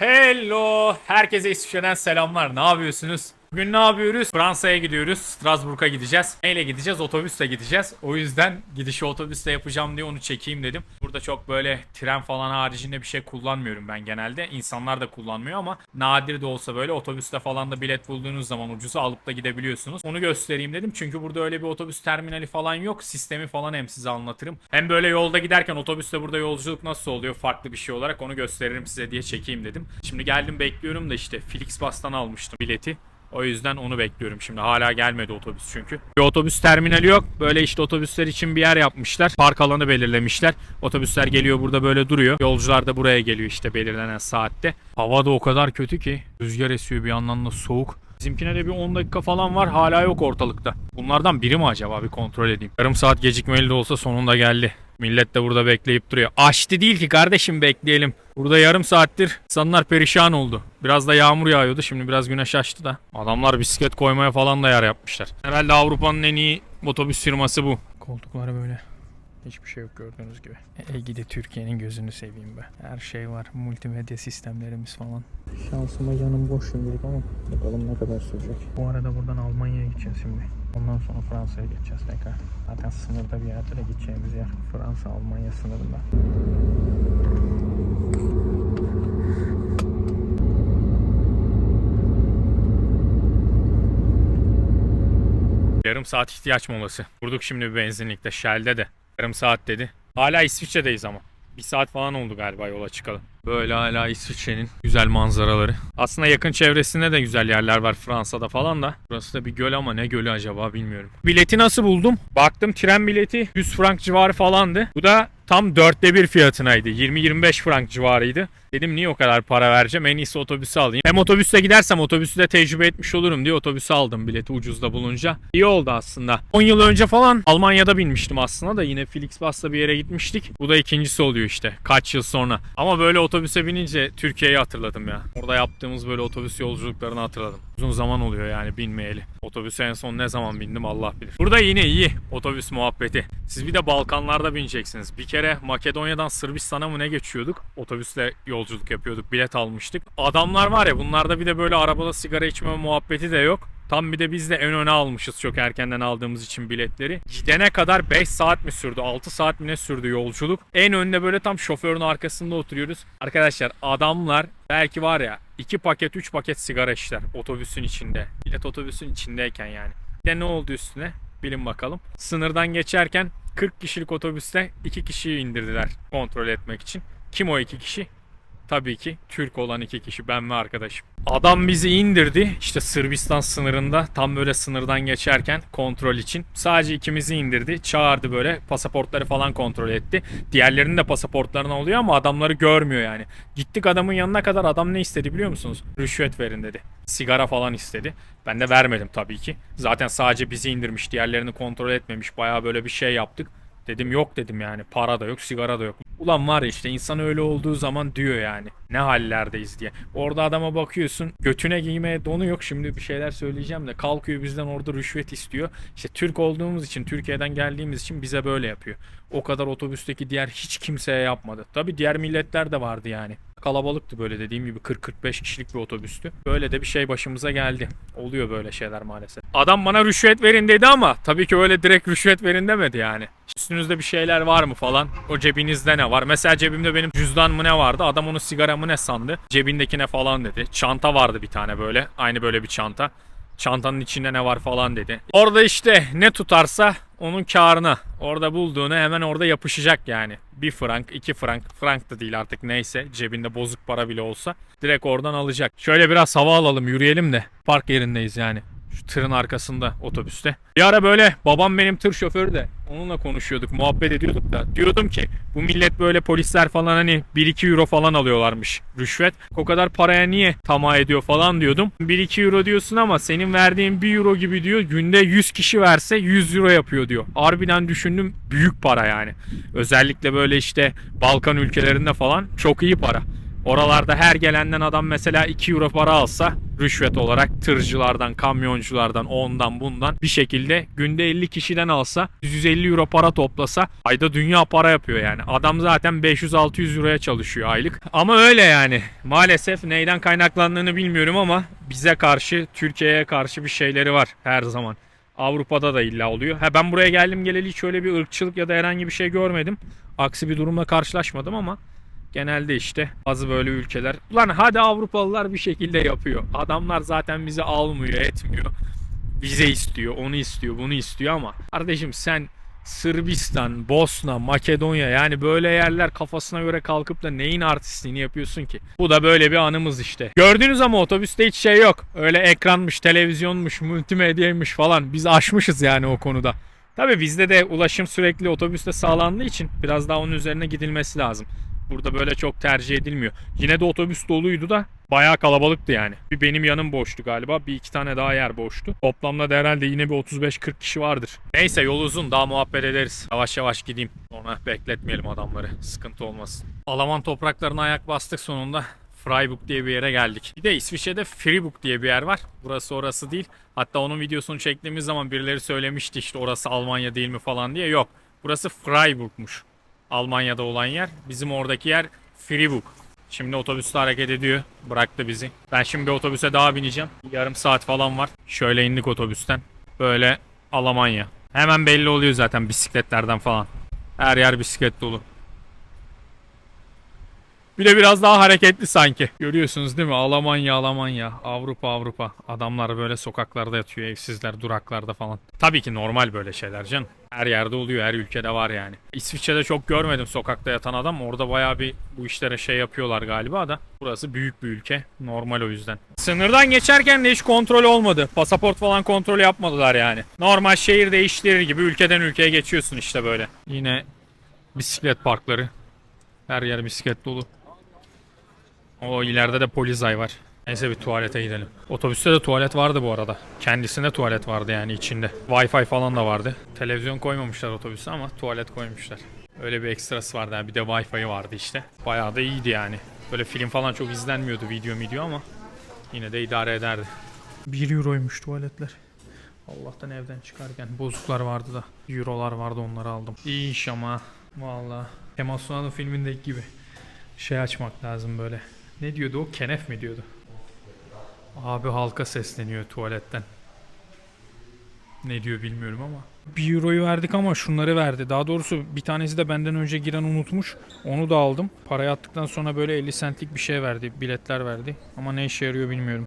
Hello! Herkese İsviçre'den selamlar. Ne yapıyorsunuz? Bugün ne yapıyoruz? Fransa'ya gidiyoruz. Strasbourg'a gideceğiz. Neyle gideceğiz? Otobüsle gideceğiz. O yüzden gidişi otobüsle yapacağım diye onu çekeyim dedim. Burada çok böyle tren falan haricinde bir şey kullanmıyorum ben genelde. İnsanlar da kullanmıyor ama nadir de olsa böyle otobüste falan da bilet bulduğunuz zaman ucuza alıp da gidebiliyorsunuz. Onu göstereyim dedim. Çünkü burada öyle bir otobüs terminali falan yok. Sistemi falan hem size anlatırım. Hem böyle yolda giderken otobüste burada yolculuk nasıl oluyor farklı bir şey olarak onu gösteririm size diye çekeyim dedim. Şimdi geldim bekliyorum da işte Flixbus'tan almıştım bileti. O yüzden onu bekliyorum şimdi. Hala gelmedi otobüs çünkü. Bir otobüs terminali yok. Böyle işte otobüsler için bir yer yapmışlar. Park alanı belirlemişler. Otobüsler geliyor burada böyle duruyor. Yolcular da buraya geliyor işte belirlenen saatte. Hava da o kadar kötü ki. Rüzgar esiyor bir yandan da soğuk. Bizimkine de bir 10 dakika falan var. Hala yok ortalıkta. Bunlardan biri mi acaba? Bir kontrol edeyim. Yarım saat gecikmeli de olsa sonunda geldi. Millet de burada bekleyip duruyor. Açtı değil ki kardeşim bekleyelim. Burada yarım saattir insanlar perişan oldu. Biraz da yağmur yağıyordu. Şimdi biraz güneş açtı da. Adamlar bisiklet koymaya falan da yer yapmışlar. Herhalde Avrupa'nın en iyi otobüs firması bu. Koltukları böyle. Hiçbir şey yok gördüğünüz gibi. Ey gidi Türkiye'nin gözünü seveyim be. Her şey var. Multimedya sistemlerimiz falan. Şansıma canım boş şimdilik ama bakalım ne kadar sürecek. Bu arada buradan Almanya'ya gideceğiz şimdi. Ondan sonra Fransa'ya geçeceğiz tekrar. Zaten sınırda bir yerde de gideceğimiz yer Fransa Almanya sınırında. Yarım saat ihtiyaç molası. Durduk şimdi bir benzinlikte Shell'de de. Yarım saat dedi. Hala İsviçre'deyiz ama. Bir saat falan oldu galiba yola çıkalım. Böyle hala İsviçre'nin güzel manzaraları. Aslında yakın çevresinde de güzel yerler var Fransa'da falan da. Burası da bir göl ama ne gölü acaba bilmiyorum. Bileti nasıl buldum? Baktım tren bileti 100 frank civarı falandı. Bu da tam dörtte bir fiyatınaydı. 20-25 frank civarıydı. Dedim niye o kadar para vereceğim en iyisi otobüsü alayım. Hem otobüste gidersem otobüsü de tecrübe etmiş olurum diye otobüsü aldım bileti ucuzda bulunca. İyi oldu aslında. 10 yıl önce falan Almanya'da binmiştim aslında da yine Flixbus'la bir yere gitmiştik. Bu da ikincisi oluyor işte kaç yıl sonra. Ama böyle otobüse binince Türkiye'yi hatırladım ya. Orada yaptığımız böyle otobüs yolculuklarını hatırladım. Uzun zaman oluyor yani binmeyeli. Otobüse en son ne zaman bindim Allah bilir. Burada yine iyi otobüs muhabbeti. Siz bir de Balkanlarda bineceksiniz. Bir kere Makedonya'dan Sırbistan'a mı ne geçiyorduk? Otobüsle yolculuk yapıyorduk. Bilet almıştık. Adamlar var ya bunlarda bir de böyle arabada sigara içme muhabbeti de yok. Tam bir de biz de en öne almışız çok erkenden aldığımız için biletleri. Gidene kadar 5 saat mi sürdü 6 saat mi ne sürdü yolculuk. En önde böyle tam şoförün arkasında oturuyoruz. Arkadaşlar adamlar belki var ya 2 paket 3 paket sigara içler otobüsün içinde. Bilet otobüsün içindeyken yani. Bir de ne oldu üstüne? Bilin bakalım. Sınırdan geçerken 40 kişilik otobüste 2 kişiyi indirdiler kontrol etmek için. Kim o 2 kişi? Tabii ki Türk olan iki kişi ben ve arkadaşım. Adam bizi indirdi işte Sırbistan sınırında tam böyle sınırdan geçerken kontrol için. Sadece ikimizi indirdi çağırdı böyle pasaportları falan kontrol etti. Diğerlerinin de pasaportlarına oluyor ama adamları görmüyor yani. Gittik adamın yanına kadar adam ne istedi biliyor musunuz? Rüşvet verin dedi. Sigara falan istedi. Ben de vermedim tabii ki. Zaten sadece bizi indirmiş diğerlerini kontrol etmemiş baya böyle bir şey yaptık. Dedim yok dedim yani para da yok sigara da yok. Ulan var işte insan öyle olduğu zaman diyor yani ne hallerdeyiz diye. Orada adama bakıyorsun götüne giymeye donu yok şimdi bir şeyler söyleyeceğim de kalkıyor bizden orada rüşvet istiyor. İşte Türk olduğumuz için Türkiye'den geldiğimiz için bize böyle yapıyor. O kadar otobüsteki diğer hiç kimseye yapmadı. Tabi diğer milletler de vardı yani. Kalabalıktı böyle dediğim gibi 40-45 kişilik bir otobüstü. Böyle de bir şey başımıza geldi. Oluyor böyle şeyler maalesef. Adam bana rüşvet verin dedi ama tabii ki öyle direkt rüşvet verin demedi yani. Üstünüzde bir şeyler var mı falan. O cebinizde ne var? Mesela cebimde benim cüzdan mı ne vardı? Adam onu sigara mı ne sandı? Cebindekine falan dedi. Çanta vardı bir tane böyle. Aynı böyle bir çanta. Çantanın içinde ne var falan dedi. Orada işte ne tutarsa onun karına. Orada bulduğunu hemen orada yapışacak yani. Bir frank, iki frank, frank da değil artık neyse. Cebinde bozuk para bile olsa. Direkt oradan alacak. Şöyle biraz hava alalım yürüyelim de. Park yerindeyiz yani. Şu tırın arkasında otobüste. Bir ara böyle babam benim tır şoförü de onunla konuşuyorduk muhabbet ediyorduk da diyordum ki bu millet böyle polisler falan hani 1-2 euro falan alıyorlarmış rüşvet. O kadar paraya niye tamah ediyor falan diyordum. 1-2 euro diyorsun ama senin verdiğin 1 euro gibi diyor günde 100 kişi verse 100 euro yapıyor diyor. Harbiden düşündüm büyük para yani. Özellikle böyle işte Balkan ülkelerinde falan çok iyi para. Oralarda her gelenden adam mesela 2 euro para alsa rüşvet olarak tırcılardan, kamyonculardan, ondan bundan bir şekilde günde 50 kişiden alsa 150 euro para toplasa ayda dünya para yapıyor yani. Adam zaten 500-600 euroya çalışıyor aylık. Ama öyle yani. Maalesef neyden kaynaklandığını bilmiyorum ama bize karşı, Türkiye'ye karşı bir şeyleri var her zaman. Avrupa'da da illa oluyor. Ha ben buraya geldim geleli hiç öyle bir ırkçılık ya da herhangi bir şey görmedim. Aksi bir durumla karşılaşmadım ama genelde işte bazı böyle ülkeler. Ulan hadi Avrupalılar bir şekilde yapıyor. Adamlar zaten bizi almıyor, etmiyor. Vize istiyor, onu istiyor, bunu istiyor ama kardeşim sen Sırbistan, Bosna, Makedonya yani böyle yerler kafasına göre kalkıp da neyin artistliğini yapıyorsun ki? Bu da böyle bir anımız işte. Gördünüz ama otobüste hiç şey yok. Öyle ekranmış, televizyonmuş, multimedyaymış falan. Biz aşmışız yani o konuda. Tabii bizde de ulaşım sürekli otobüste sağlandığı için biraz daha onun üzerine gidilmesi lazım. Burada böyle çok tercih edilmiyor. Yine de otobüs doluydu da bayağı kalabalıktı yani. Bir benim yanım boştu galiba. Bir iki tane daha yer boştu. Toplamda da herhalde yine bir 35-40 kişi vardır. Neyse yol uzun daha muhabbet ederiz. Yavaş yavaş gideyim. Sonra bekletmeyelim adamları. Sıkıntı olmasın. Alaman topraklarına ayak bastık sonunda. Freiburg diye bir yere geldik. Bir de İsviçre'de Fribourg diye bir yer var. Burası orası değil. Hatta onun videosunu çektiğimiz zaman birileri söylemişti işte orası Almanya değil mi falan diye. Yok. Burası Freiburg'muş. Almanya'da olan yer. Bizim oradaki yer Fribourg. Şimdi otobüste hareket ediyor. Bıraktı bizi. Ben şimdi bir otobüse daha bineceğim. Yarım saat falan var. Şöyle indik otobüsten. Böyle Almanya. Hemen belli oluyor zaten bisikletlerden falan. Her yer bisiklet dolu. Bir de biraz daha hareketli sanki. Görüyorsunuz değil mi? Almanya, Almanya, Avrupa, Avrupa. Adamlar böyle sokaklarda yatıyor, evsizler, duraklarda falan. Tabii ki normal böyle şeyler canım. Her yerde oluyor, her ülkede var yani. İsviçre'de çok görmedim sokakta yatan adam. Orada bayağı bir bu işlere şey yapıyorlar galiba da. Burası büyük bir ülke. Normal o yüzden. Sınırdan geçerken de hiç kontrol olmadı. Pasaport falan kontrol yapmadılar yani. Normal şehir değiştirir gibi ülkeden ülkeye geçiyorsun işte böyle. Yine bisiklet parkları. Her yer bisiklet dolu. O ileride de Polizay var. Neyse bir tuvalete gidelim. Otobüste de tuvalet vardı bu arada. Kendisinde tuvalet vardı yani içinde. Wi-Fi falan da vardı. Televizyon koymamışlar otobüse ama tuvalet koymuşlar. Öyle bir ekstrası vardı. Yani bir de Wi-Fi vardı işte. Bayağı da iyiydi yani. Böyle film falan çok izlenmiyordu video video ama yine de idare ederdi. 1 euroymuş tuvaletler. Allah'tan evden çıkarken bozuklar vardı da. Eurolar vardı onları aldım. İyi iş ama. Valla. Kemal Sunal'ın filmindeki gibi. Şey açmak lazım böyle. Ne diyordu o? Kenef mi diyordu? Abi halka sesleniyor tuvaletten. Ne diyor bilmiyorum ama. 1 euroyu verdik ama şunları verdi. Daha doğrusu bir tanesi de benden önce giren unutmuş. Onu da aldım. Parayı attıktan sonra böyle 50 centlik bir şey verdi. Biletler verdi. Ama ne işe yarıyor bilmiyorum.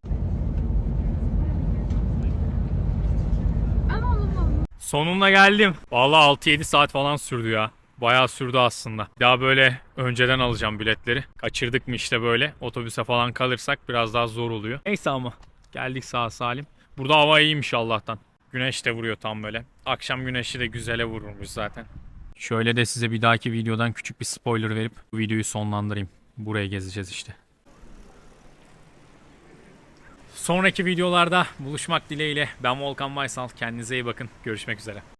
Sonunda geldim. Vallahi 6-7 saat falan sürdü ya. Bayağı sürdü aslında. Daha böyle önceden alacağım biletleri. Kaçırdık mı işte böyle otobüse falan kalırsak biraz daha zor oluyor. Neyse ama geldik sağ salim. Burada hava iyiymiş Allah'tan. Güneş de vuruyor tam böyle. Akşam güneşi de güzele vururmuş zaten. Şöyle de size bir dahaki videodan küçük bir spoiler verip bu videoyu sonlandırayım. Buraya gezeceğiz işte. Sonraki videolarda buluşmak dileğiyle ben Volkan Baysal. Kendinize iyi bakın. Görüşmek üzere.